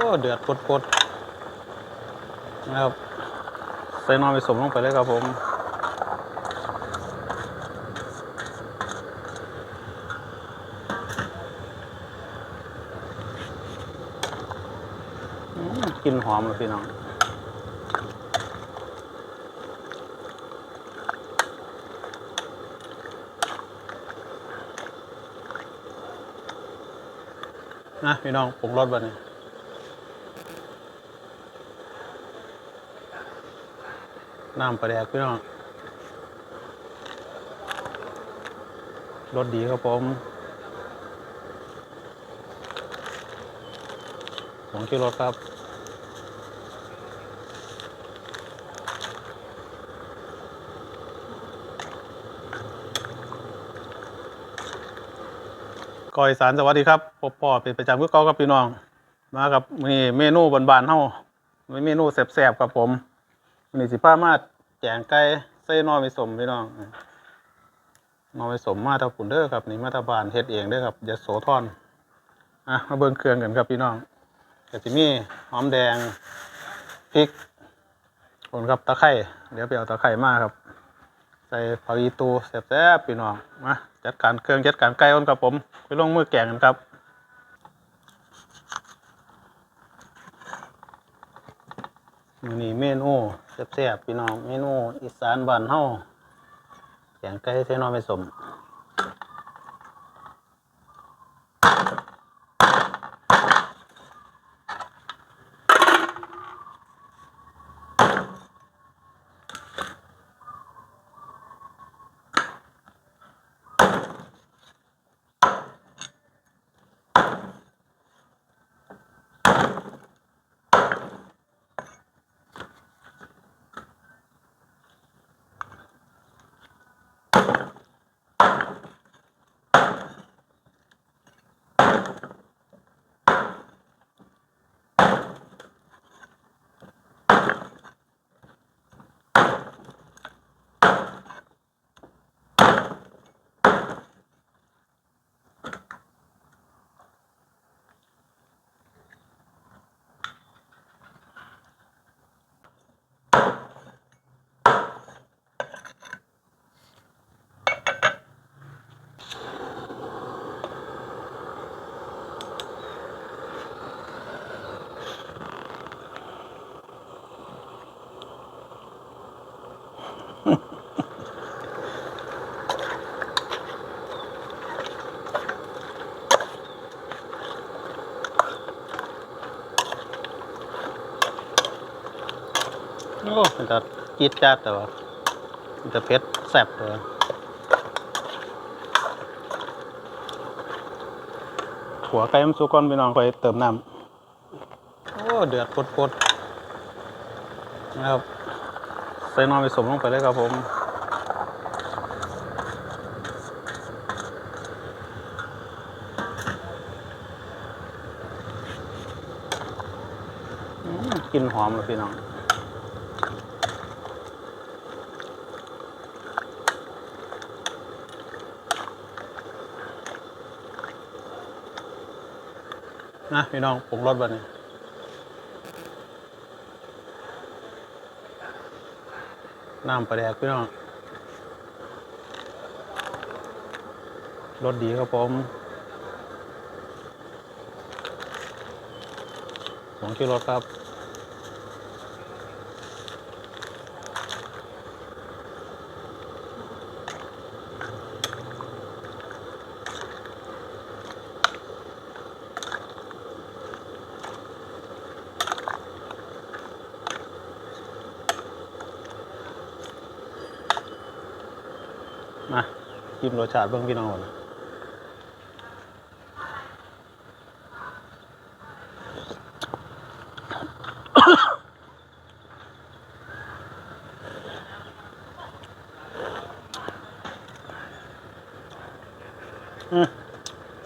อ้เดือดปดๆนะครับใส่นอนไปสมลงไปเลยครับผมกลินหอมเลยพี่น้องนะพี่น้องปรุงรสบันนี้ น้ำปลาแดกพี่น้องรสดีครับผมผงชูรสครับกอยสารสวัสดีครับปอปอเป็นประจำคือเก่ากับพี่น้อง มากับนี่เมนูบานๆเฮามีเมนูแซ่บๆครับผม นนี้สิพามาแจงไก่ใส่นอไม่สมพี่น้องนอไม่สมมาตาปุ่นเด้อครับนี่มาตาบานเฮ็ดเองเด้อครับยโสธรอะมาเบิ่งเครื่องกันครับพี่น้องก็สิมีหอมแดงพริกคนครับตะไคร้เดี๋ยวไปเอาตะไคร้มาครับ ใส่ผักอีตูแซ่บๆพี่น้องมาจัดการเครื่องจัดการไก่ก่อนครับผมไปลงมือแกงกันครับ มื้อนี้เมนูแซ่บๆพี่น้องเมนูอีสานบ้านเฮาแกงไก่ใส่หน้อไม่สมโอ้มัน จี๊ดจ๊าแต่ว่าจะเผ็ดแซ่บเลยหัวไก่มันสุกก่อนพี่น้องไปเติมน้ำโอ้เดือดปดๆนะครับใส่นอนไปสมลงไปเลยครับผมกลินหอมเลยพี่น้อง นะพี่น้องปรุงรสบันนี้น้ำปลาแดกพี่น้องรสดีครับผมผงที่รสครับ มาจิ้มรสชาติเบื้องพี่น้องก่อน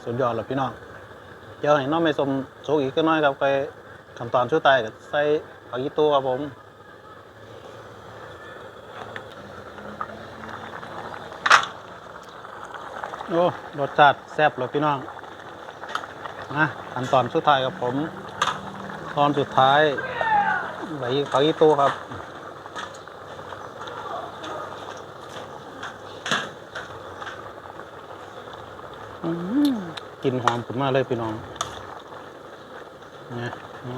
สุดยอดเลยพี่น้อง เดี๋ยวให้น้องไม่สมสุกอีกก็น้อยครับไปขั้นตอนชุดไตายกับใส่ผักอีตัวครับผม โอ้รสชาติแซ่บเลยพี่น้องนะขั้นตอนสุดท้ายครับผม ตอนสุดท้ายใบผักอีตู้ครับอืมกลินหอมขึ้นมาเลยพี่น้องนี่ยโอ้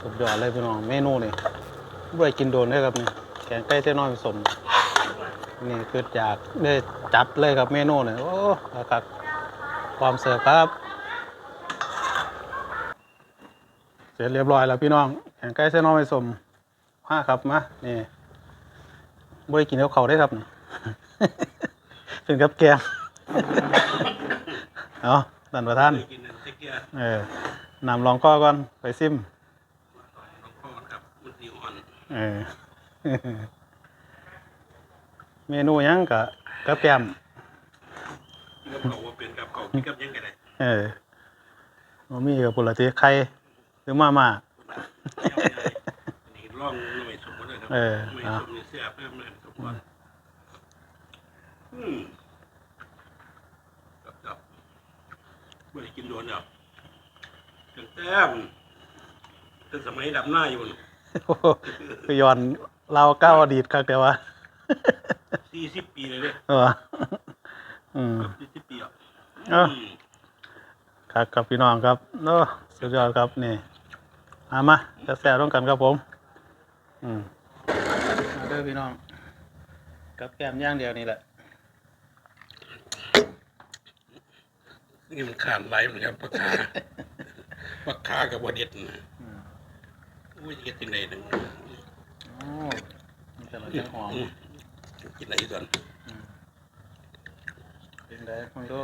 สุดยอดเลยพี่น้องเมนูนี่ได้กินโดนได้ครับนี่ แกงไก่เส้นน้อยผสม นี่คืออยากได้จัดเลยครับเมนูนี่โอ้ครับความเสิร์ฟครับ เสร็จเรียบร้อยแล้วพี่น้องแกงไก่เส้นน้อยผสมมาครับมานี่บ่ได้กินกับเขาวได้ครับนี่เป็นกับแกงเอาท่านประธานกินนั่นเจ๊เกียร์เออนำลองก้อก่อน ไปซิมน้องพ่อครับมันดีอ่อนเออ เมนูหยังกะกับแกมกินกับเขาว่าเป็นกับเขากินกับยังไงได้เออบ่มีกับปุระติไข่หรือมาม่า นี่ร่องไม่สมบูรณ์เลยครัเออไม่เอาสมบูรณ์เสียเพิ่มเลยสมบูรณ์อืมกับกับไม่ได้กินโดนหรอกตั้งแต่ตั้งสมัยดำหน้าอยู่โอ้โหคือย้อน เราวเก้าวอดีตครับแต่ว่าสี่สิบปีเลยเนี่ยเอออืมสี่สิบปีอะเอ้าครับครับพี่น้องครับโอ้สุดยอดครับนี่มามาจะแซ่บร่วมกันครับผม อืมมาเด้อพี่น้อง กับแกมย่างเดียวนี่แหละนี่มันขาดไหลเหมือนกันปากกาปากกากับบเด็ดนะอืมอุ้ยจะกินไหนหนึ่ง โอ้มันจะเราจะหอมอืมกินไหนส่วนเป็นไงมันก็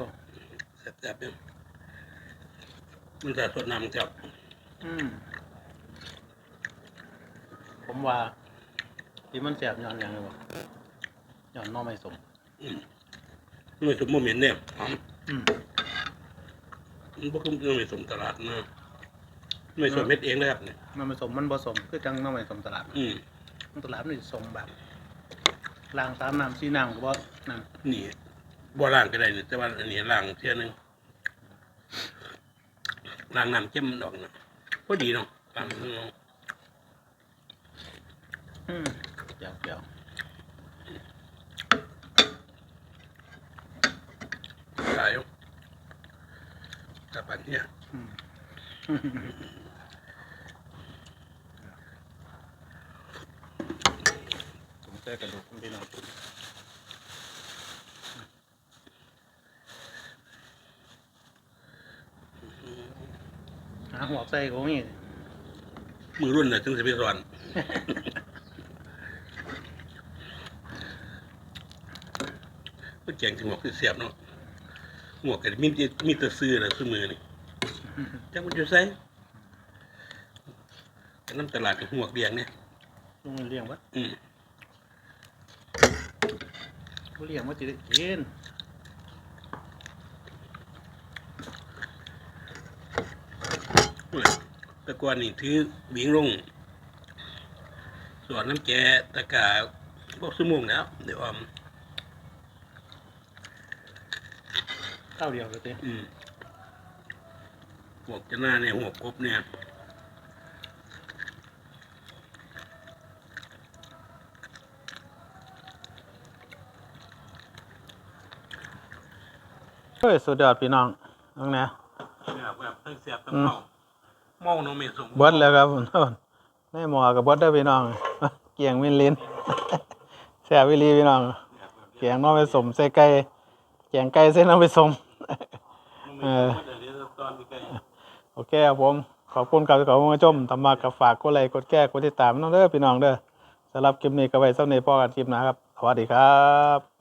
แซ่บๆเนี่ยมันจะสดน้ำแซ่บอืมผมว่าที่มันแซ่บย้อนอย่างไรวะย้อนหน้อไม่สมอืมไม่สมโมเมนต์เนี่ยหอมอืมมันบ่คุ้มไม่สมตลาดนะไม่สมเม็ดเองเลยครับเนี่ยหน้อไม่สมมันผสมคือจังหน้อไม่สมตลาด อืม ตลาดมันสิสมแบบล้างตามน้ำซีน้ำก็บ่นั่นนี่บ่ล้างก็ได้เนี่ยแต่ว่าอันนี้ล้างเที่ยหนึงล้างน้ำเจ้มมันออกนะพอดีเนาะล้างเนาะอืมเดี๋ยวเดี๋ยวหลายอยู่แต่ปันเนี่ย อืมผม แค่กระดูกคุณพี่น้องหาหัวใส่ก็มีมือรุ่นน่ะถึงสิไปสอนก็แจงถึงหมวกที่เสียบเนาะหมวกก็มีแต่มีแต่ซื้อน่ะซื้อมือนี่จังมันอยู่ไสแต่น้ำตลาดกับหมวกเดียงเนี่ยลุงเลี้ยงวะอืมบ่ เลี้ยงว่าจะได้กินแตะกอนนี่ถือวิ่งลงสวนน้ำแกตะกาพวกสมุงแล้ว เดี๋ยวออมข้าวเดียวเลยเต้อืมหวกจะหน้าเนี่ยหัวกบเนี่ย เฮ้ยสุดยอดพี่น้องน้องแนวแบบแบบทั้งเสียบทั้งอืมเมาเมาเนาะไม่สมเบิดแล้วครับผมในหมอกับเบิดได้อพี่น้อง เกียงมินลินแซ่บวิลีพี่น้อง เกียงน้องไปสมใส่ไก่เกียงไก่เส้นน้องไปสมเออเดี๋ยวนี้ตอนนี้ก็โอเคครับผม ขอบคุณครับที่เข้ามาชมทำมากับฝากกดไลค์กดแก้กดติดตามน้องเด้อพี่น้องเด้อสำหรับคลิปนี้ก็ไว้สักในพ่อกันคลิปหนะครับ สวัสดีครับ